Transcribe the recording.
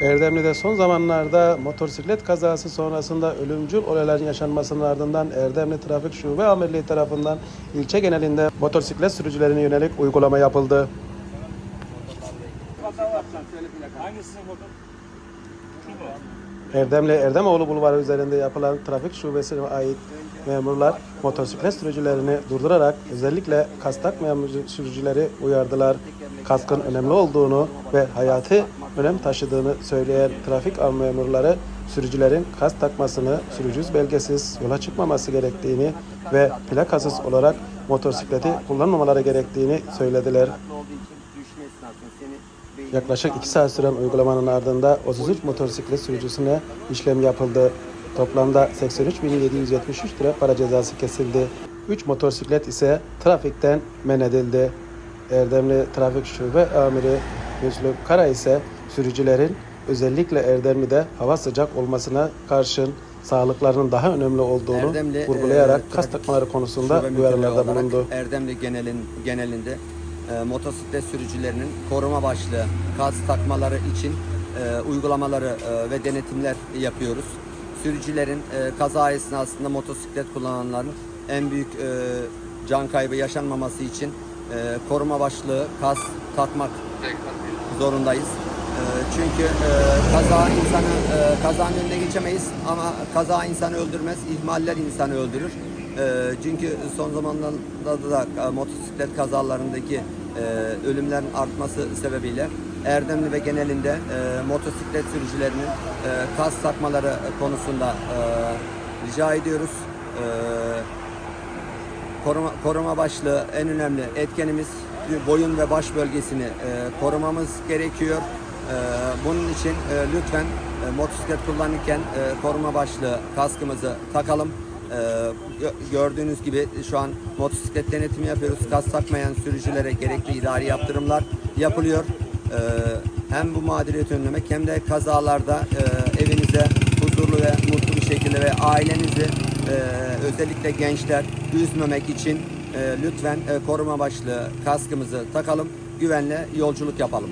Erdemli'de son zamanlarda motosiklet kazası sonrasında ölümcül olayların yaşanmasının ardından Erdemli Trafik Şube Amirliği tarafından ilçe genelinde motosiklet sürücülerine yönelik uygulama yapıldı. Erdemli Erdemoğlu Bulvarı üzerinde yapılan trafik şubesine ait memurlar motosiklet sürücülerini durdurarak özellikle kas takmayan sürücüleri uyardılar. Kaskın önemli olduğunu ve hayati önem taşıdığını söyleyen trafik av memurları sürücülerin kas takmasını, sürücüz belgesiz yola çıkmaması gerektiğini ve plakasız olarak motosikleti kullanmamaları gerektiğini söylediler. Yaklaşık 2 saat süren uygulamanın ardında 33 motosiklet sürücüsüne işlem yapıldı. Toplamda 83.773 lira para cezası kesildi. 3 motosiklet ise trafikten men edildi. Erdemli Trafik Şube Amiri Müslüm Kara ise sürücülerin özellikle Erdemli'de hava sıcak olmasına karşın sağlıklarının daha önemli olduğunu Erdemli, vurgulayarak e, kas takmaları konusunda uyarılarda bulundu. Erdemli genelin, genelinde e, motosiklet sürücülerinin koruma başlığı, kas takmaları için e, uygulamaları e, ve denetimler yapıyoruz. Sürücülerin e, kaza esnasında motosiklet kullananların en büyük e, can kaybı yaşanmaması için e, koruma başlığı, kas takmak zorundayız. E, çünkü e, kaza insanı e, kazanın önüne geçemeyiz ama kaza insanı öldürmez, ihmaller insanı öldürür. E, çünkü son zamanlarda da e, motosiklet kazalarındaki ölümlerin artması sebebiyle Erdemli ve genelinde motosiklet sürücülerinin kas takmaları konusunda rica ediyoruz. Koruma, koruma başlığı en önemli etkenimiz boyun ve baş bölgesini e, korumamız gerekiyor. E, bunun için e, lütfen e, motosiklet kullanırken e, koruma başlığı kaskımızı takalım. Gö- gördüğünüz gibi şu an motosiklet denetimi yapıyoruz. Kask takmayan sürücülere gerekli idari yaptırımlar yapılıyor. Hem bu mağduriyeti önlemek hem de kazalarda evinize huzurlu ve mutlu bir şekilde ve ailenizi özellikle gençler üzmemek için lütfen koruma başlığı kaskımızı takalım, güvenle yolculuk yapalım.